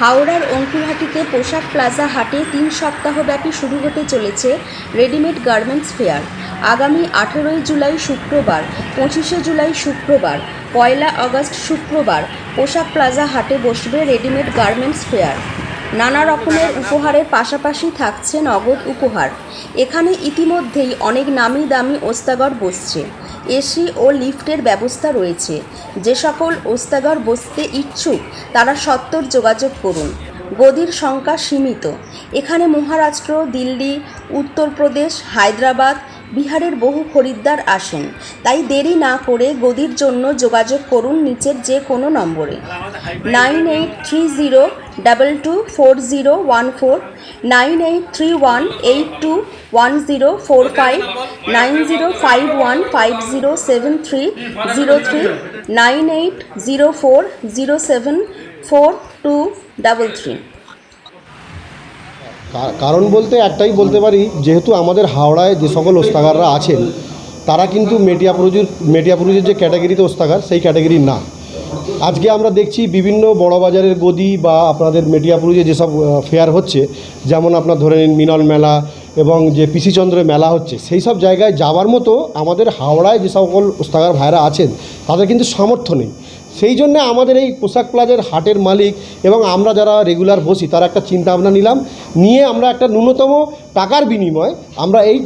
হাওড়ার অঙ্কুরহাটিতে পোশাক প্লাজা হাটে তিন সপ্তাহব্যাপী শুরু হতে চলেছে রেডিমেড গার্মেন্টস ফেয়ার। আগামী আঠেরোই জুলাই শুক্রবার, পঁচিশে জুলাই শুক্রবার, পয়লা আগস্ট শুক্রবার পোশাক প্লাজা হাটে বসবে রেডিমেড গার্মেন্টস ফেয়ার। নানা রকমের উপহারের পাশাপাশি থাকছে নগদ উপহার। এখানে ইতিমধ্যেই অনেক নামি দামি ওস্তাগর বসছে। এসি ও লিফটের ব্যবস্থা রয়েছে। যে সকল ওস্তাগর বসতে ইচ্ছুক, তারা সত্তর যোগাযোগ করুন। গদির সংখ্যা সীমিত। এখানে মহারাষ্ট্র, দিল্লি, উত্তরপ্রদেশ, হায়দ্রাবাদ, বিহারের বহু খরিদ্দার আসেন। তাই দেরি না করে গদির জন্য যোগাযোগ করুন নিচের যে কোনো নম্বরে। Nine eight three zero double two four zero one four nine eight three one eight two one zero four five nine zero five one five zero seven three zero three nine eight zero four zero seven four two double three কারণ বলতে একটাই বলতে পারি, যেহেতু আমাদের হাওড়ায় যে সকল ওস্তাগাররা আছেন, তারা কিন্তু মেটিয়াপুরুজের মেটিয়াপুরুজের যে ক্যাটাগরিতে ওস্তাগার সেই ক্যাটাগরি না। আজকে আমরা দেখছি বিভিন্ন বড় বাজারের গদি বা আপনাদের মেটিয়াপুরে যেসব ফেয়ার হচ্ছে, যেমন আপনার ধরে নিন মিনল মেলা এবং যে পিসিচন্দ্রের মেলা হচ্ছে, সেই সব জায়গায় যাওয়ার মতো আমাদের হাওড়ায় যে সকল উস্তাগার ভাইরা আছেন, তাদের কিন্তু সামর্থ্য নেই। সেই জন্য আমাদের এই পোশাক প্লাজার হাটের মালিক এবং আমরা যারা রেগুলার বসি, তারা একটা চিন্তা ভাবনা নিলাম, নিয়ে আমরা একটা ন্যূনতম টাকার বিনিময়ে আমরা এই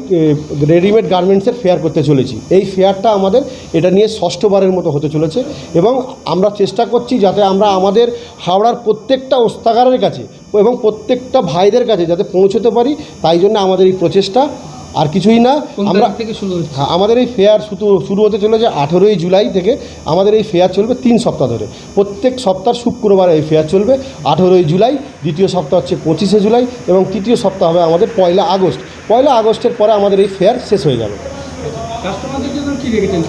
রেডিমেড গার্মেন্টসের ফেয়ার করতে চলেছি। এই ফেয়ারটা আমাদের এটা নিয়ে ষষ্ঠবারের মতো হতে চলেছে এবং আমরা চেষ্টা করছি যাতে আমরা আমাদের হাওড়ার প্রত্যেকটা ওস্তাগারের কাছে এবং প্রত্যেকটা ভাইদের কাছে যাতে পৌঁছতে পারি, তাই জন্য আমাদের এই প্রচেষ্টা আর কিছুই না আমরা থেকে শুরু হচ্ছে? হ্যাঁ আমাদের এই ফেয়ার শুধু শুরু হতে চলেছে আঠেরোই জুলাই থেকে আমাদের এই ফেয়ার চলবে তিন সপ্তাহ ধরে। প্রত্যেক সপ্তাহ শুক্রবার এই ফেয়ার চলবে আঠেরোই জুলাই দ্বিতীয় সপ্তাহ হচ্ছে পঁচিশে জুলাই এবং তৃতীয় সপ্তাহ হবে আমাদের পয়লা আগস্ট। পয়লা আগস্টের পরে আমাদের এই ফেয়ার শেষ হয়ে যাবে। কাস্টমারদের জন্য কি রেখেছেন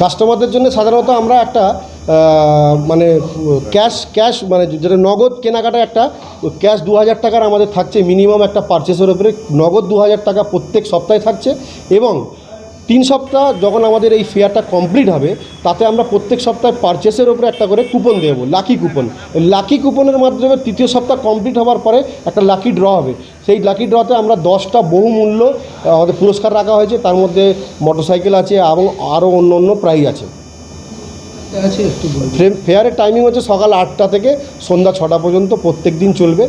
কাস্টমারদের জন্য সাধারণত আমরা একটা মানে ক্যাশ ক্যাশ মানে যেটা নগদ কেনাকাটা একটা ক্যাশ দু হাজার টাকার আমাদের থাকছে মিনিমাম একটা পারচেসের উপরে। নগদ দু হাজার টাকা প্রত্যেক সপ্তাহে থাকছে এবং তিন সপ্তাহ যখন আমাদের এই ফেয়ারটা কমপ্লিট হবে, তাতে আমরা প্রত্যেক সপ্তাহে পারচেসের ওপরে একটা করে কুপন দেবো লাকি কুপন লাকি কুপনের মাধ্যমে তৃতীয় সপ্তাহ কমপ্লিট হওয়ার পরে একটা লাকি ড্র হবে। সেই লাকি ড্রতে আমরা দশটা বহুমূল্য আমাদের পুরস্কার রাখা হয়েছে। তার মধ্যে মোটরসাইকেল আছে এবং আরও অন্য অন্য প্রাইজ আছে। বলুন ফেয়ারের টাইমিং হচ্ছে সকাল আটটা থেকে সন্ধ্যা ছটা পর্যন্ত, প্রত্যেক দিন চলবে।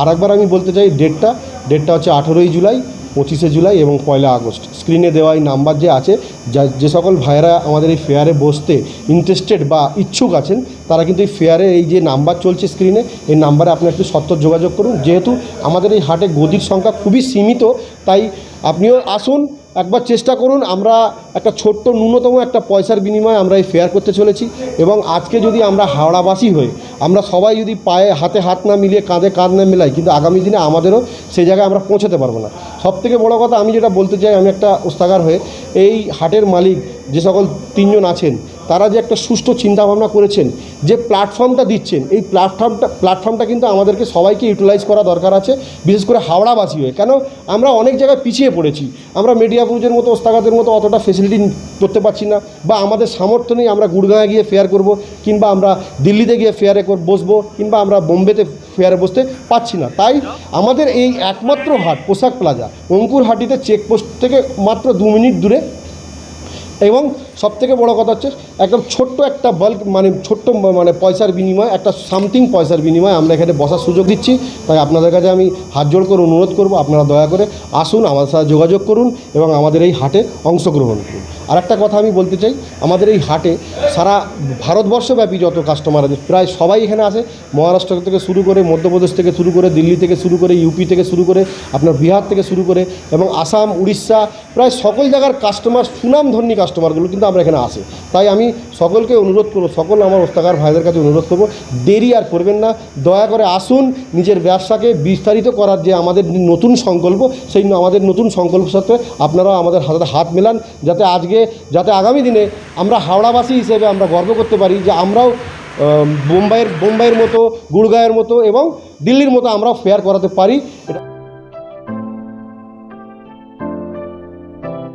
আর একবার আমি বলতে চাই, ডেটটা ডেটটা হচ্ছে আঠেরোই জুলাই, পঁচিশে জুলাই এবং পয়লা আগস্ট। স্ক্রিনে দেওয়া এই নাম্বার যে আছে, যা, যে সকল ভাইয়েরা আমাদের এই ফেয়ারে বসতে ইন্টারেস্টেড বা ইচ্ছুক আছেন, তারা কিন্তু এই ফেয়ারে এই যে নাম্বার চলছে স্ক্রিনে, এই নাম্বারে আপনি একটু সত্তর যোগাযোগ করুন। যেহেতু আমাদের এই হাটে গদির সংখ্যা খুবই সীমিত, তাই আপনিও আসুন একবার চেষ্টা করুন, আমরা একটা ছোট্ট ন্যূনতম একটা পয়সার বিনিময়ে আমরা এই ফেয়ার করতে চলেছি এবং আজকে যদি আমরা হাওড়াবাসী হয়ে, আমরা সবাই যদি পায়ে হাতে হাত না মিলিয়ে কাঁধে কাঁধ না মেলাই, কিন্তু আগামী দিনে আমাদেরও সেই জায়গায় আমরা পৌঁছাতে পারব না। সব থেকে বড়ো কথা আমি যেটা বলতে চাই, আমি একটা ওস্তাগার হয়ে, এই হাটের মালিক যে সকল তিনজন আছেন তারা যে একটা সুষ্ঠু চিন্তাভাবনা করেছেন, যে প্ল্যাটফর্মটা দিচ্ছেন, এই প্ল্যাটফর্মটা প্ল্যাটফর্মটা কিন্তু আমাদেরকে সবাইকে ইউটিলাইজ করা দরকার আছে, বিশেষ করে হাওড়াবাসী হয়ে। কেন? আমরা অনেক জায়গায় পিছিয়ে পড়েছি। আমরা মেডিয়াপুজের মতো ওস্তাগাদের মতো অতটা ফেসিলিটি করতে পারছি না বা আমাদের সামর্থ্য নেই আমরা গুড়গাঁয়ে গিয়ে ফেয়ার করব কিংবা আমরা দিল্লিতে গিয়ে ফেয়ারে বসবো কিংবা আমরা বোম্বেতে ফেয়ারে বসতে পারছি না। তাই আমাদের এই একমাত্র হাট পোশাক প্লাজা অঙ্কুর হাটিতে চেকপোস্ট থেকে মাত্র দু মিনিট দূরে এবং সবথেকে বড়ো কথা হচ্ছে একদম ছোট্ট একটা বাল্ক মানে ছোট্ট মানে পয়সার বিনিময়, একটা সামথিং পয়সার বিনিময় আমরা এখানে বসার সুযোগ দিচ্ছি। তাই আপনাদের কাছে আমি হাত জোড় করে অনুরোধ করব, আপনারা দয়া করে আসুন, আমার সাথে যোগাযোগ করুন এবং আমাদের এই হাটে অংশগ্রহণ করুন। আর একটা কথা আমি বলতে চাই, আমাদের এই হাটে সারা ভারতবর্ষব্যাপী যত কাস্টমার আছে, প্রায় সবাই এখানে আসে। মহারাষ্ট্র থেকে শুরু করে মধ্যপ্রদেশ থেকে শুরু করে, দিল্লি থেকে শুরু করে, ইউপি থেকে শুরু করে, আপনার বিহার থেকে শুরু করে এবং আসাম, উড়িষ্যা, প্রায় সকল জায়গার কাস্টমার সুনামধর্মী কাস্টমারগুলো কিন্তু আমরা এখানে আসে। তাই আমি সকলকে অনুরোধ করব, সকল আমার ওস্তাগার ভাইদের কাছে অনুরোধ করব, দেরি আর করবেন না। দয়া করে আসুন, নিজের ব্যবসাকে বিস্তারিত করার যে আমাদের নতুন সংকল্প, সেই আমাদের নতুন সংকল্প সাথে আপনারা আমাদের হাতে হাত মেলান, যাতে আজকে যাতে আগামী দিনে আমরা হাওড়াবাসী হিসেবে আমরা গর্ব করতে পারি যে আমরাও বোম্বাইয়ের বোম্বাইয়ের মতো গুড়গাঁয়ের মতো এবং দিল্লির মতো আমরাও ফেয়ার করাতে পারি। এটা